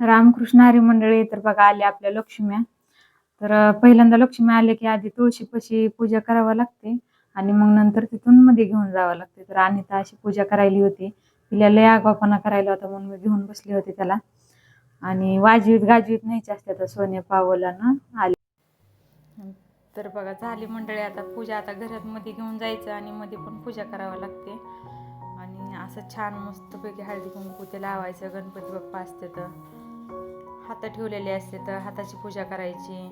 रामकृष्ण हरी मंडळी तर बघा आले आपल्या लक्ष्म्या. तर पहिल्यांदा लक्ष्मी आले की आधी तुळशीपाशी पूजा करावं लागते आणि मग नंतर तिथून मध्ये घेऊन जावं लागते. तर अनिता अशी पूजा करायली होती. तिला लय आगावपणा करायला होता म्हणून मी घेऊन बसले होते त्याला. आणि वाजवीत गाजवीत न्यायचे असते तर सोने पावला ना आले. तर बघा झाली मंडळी आता पूजा आता घरात मध्ये घेऊन जायचं आणि मध्ये पण पूजा करावं लागते. आणि असं छान मस्तपैकी हळदी कुंकू ते लावायचं गणपती बाप्पा असते तर. हात ठेवलेले असते तर हाताची पूजा करायची.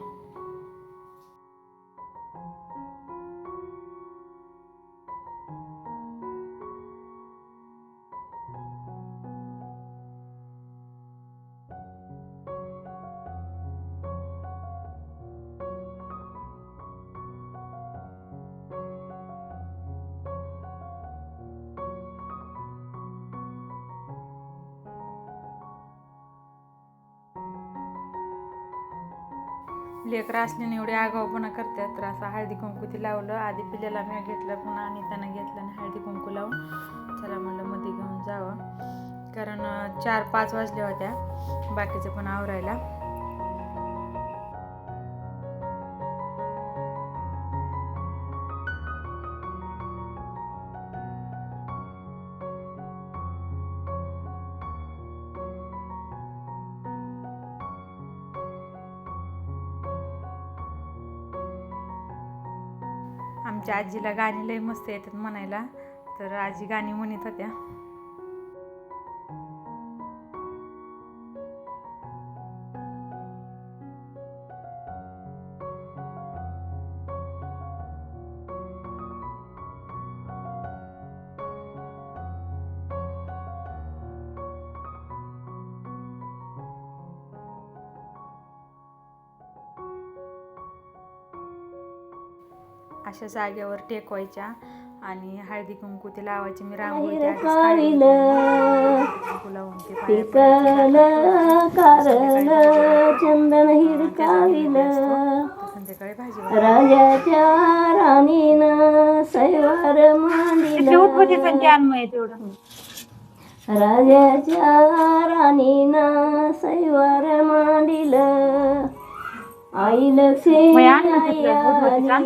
लेकरं असल्याने एवढे आगाऊपणा करतात. तर असं हळदी कुंकू ते लावलं. आधी पिल्याला मी घेतलं पुन्हा आणि त्यांना घेतलं आणि हळदी कुंकू लावून चला म्हणलं मध्ये घेऊन जावं. कारण चार पाच वाजल्या होत्या. बाकीचं पण आवरायला. आमच्या आजीला गाणी लय मस्त येतात म्हणायला. तर आजी गाणी म्हणत होत्या. अशा जागेवर टेकवायच्या आणि हळदी कुंकू ते लावायची. मी रांगोळी चंदन हिरकाविलं. संध्याकाळी भाजी. राजाच्या राणीनं सैवार मांडिलं. राजाच्या राणीनं सैवार मांडिलं. आई लक्ष्मी आई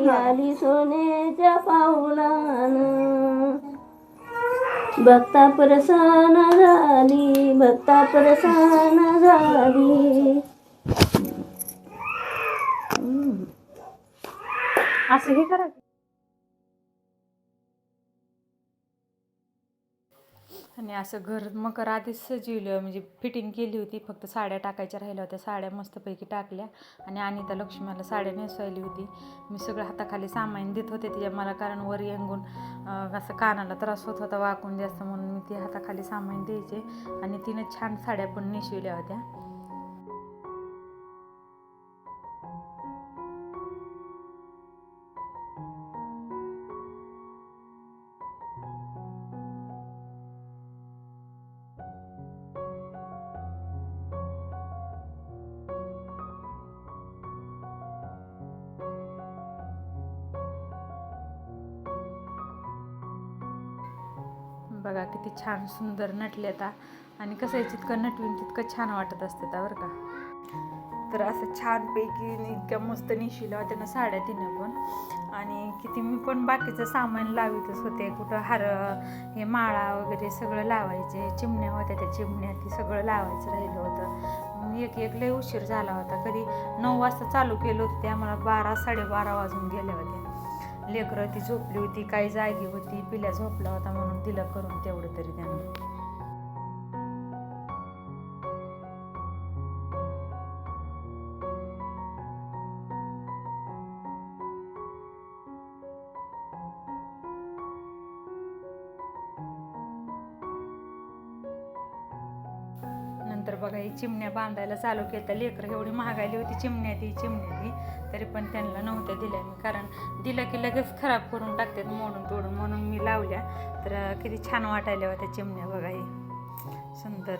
आली सोन्याच्या पावलानं. भक्ता प्रसन्न झाली भक्ता प्रसन्न झाली. असं हे करा आणि असं घर मकर आधीच सजवलं म्हणजे फिटिंग केली होती फक्त साड्या टाकायच्या राहिल्या होत्या साड्या मस्तपैकी टाकल्या आणि अनिता लक्ष्मीला साड्या नेसवायली होती. मी सगळं हाताखाली सामान देत होते तिच्या मला कारण वर येंगून असं कानाला त्रास होत होता वाकून जास्त म्हणून मी ती हाताखाली सामान द्यायचे आणि तिनं छान साड्या पण नेसविल्या होत्या. बघा किती छान सुंदर नटले आता. आणि कसं आहे जितकं नटवीन तितकं छान वाटत असते त्या बरं का. तर असं छानपैकी इतक्या मस्त निशिला होत्या ना साड्या तिनं पण. आणि किती मी पण बाकीचं सामान लावितच होते. कुठं हार हे माळा वगैरे सगळं लावायचे चिमण्या होत्या त्या चिमण्या ती सगळं लावायचं राहिलं होतं. मग एक एक लय उशीर झाला होता. कधी नऊ वाजता चालू केलं होतं ते आम्हाला बारा साडेबारा वाजून गेल्या होत्या. लेकरं ती झोपली होती काही जागी होती पिल्या झोपला होता म्हणून तिला करून तेवढं तरी त्यानं. नंतर बघा ही चिमण्या बांधायला चालू केलं. लेकरं एवढी महागायली होती चिमण्या ती चिमण्या ती. तरी पण त्यांना नव्हत्या दिल्या मी. कारण दिलं की लगेच खराब करून टाकतात मोडून तोडून. म्हणून मी लावल्या. तर किती छान वाटायला होत्या चिमण्या बघा ही. सुंदर.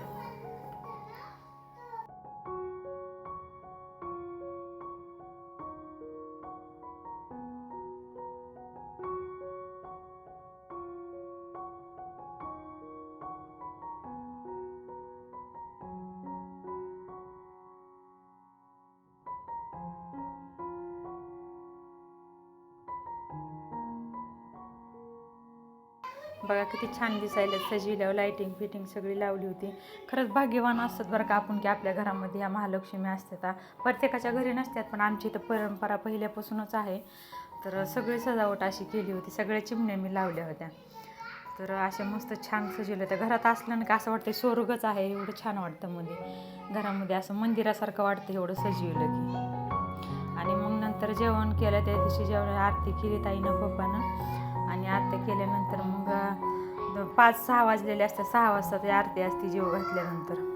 बघा किती छान दिसायला सजविल्यावर लाईटिंग फिटिंग सगळी लावली होती. खरंच भाग्यवान असतात बरं का आपण की आपल्या घरामध्ये ह्या महालक्ष्मी असतात. प्रत्येकाच्या घरी नसतात पण आमची इथं परंपरा पहिल्यापासूनच आहे. तर सगळी सजावट अशी केली होती. सगळ्या चिमण्या मी लावल्या होत्या. तर अशा मस्त छान सजवलं होत्या घरात असलं ना का असं वाटतं स्वर्गच आहे. एवढं छान वाटतं मध्ये घरामध्ये असं मंदिरासारखं वाटतं एवढं सजवलं की. आणि मग नंतर जेवण केलं त्या दिवशी जेवण आरती केली ताईनं पप्पानं. आणि आरती केल्यानंतर मग पाच सहा वाजलेले असतात सहा वाजता ते आरती असते जेव घातल्यानंतर.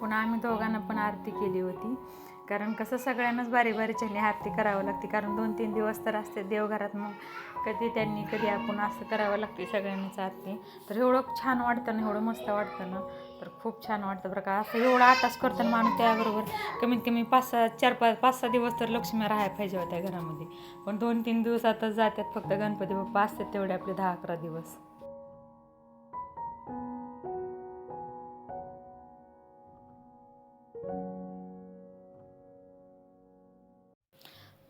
पुन्हा आम्ही दोघांना पण आरती केली होती. कारण कसं सगळ्यांनाच बारी बारीच्याने आरती करावं लागते. कारण दोन तीन दिवस तर असते देवघरात मग कधी त्यांनी कधी आपण असं करावं लागते सगळ्यांनाच आरती. तर एवढं छान वाटतं ना एवढं मस्त वाटतं ना. तर खूप छान वाटतं बरं का. असं एवढा आताच करतं ना माणूस त्याबरोबर कमीत कमी पाच सहा चार पाच पाच सहा दिवस तर लक्ष्मी राहायला पाहिजे होत्या घरामध्ये. पण दोन तीन दिवसातच जातात फक्त गणपती बाप्पा असतात तेवढे आपले दहा अकरा दिवस.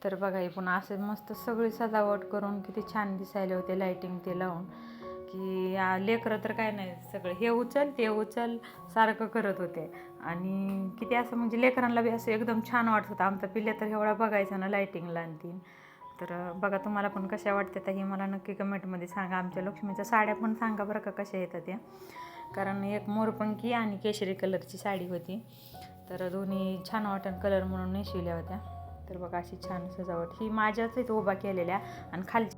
तर बघा हे पुन्हा असे मस्त सगळी सजावट करून किती छान दिसायला होते लाईटिंग ते लावून. की लेकरं तर काय नाही सगळं हे उचल ते उचल सारखं करत होते. आणि किती असं म्हणजे लेकरांना बी असं एकदम छान वाटत होतं. आमचा पिल्ले तर एवढा बघायचा ना लाईटिंगला आणतीन तर बघा तुम्हाला पण कशा वाटतात हे मला नक्की कमेंटमध्ये सांगा. आमच्या लक्ष्मीच्या साड्या पण सांगा बरं का कशा येतात त्या. कारण एक मोरपंखी आणि केशरी कलरची साडी होती. तर दोन्ही छान वाटण कलर म्हणून नेशिवल्या होत्या. तर बघा अशी छान सजावट. ही माझ्याच इथं उभा केलेल्या आणि खालची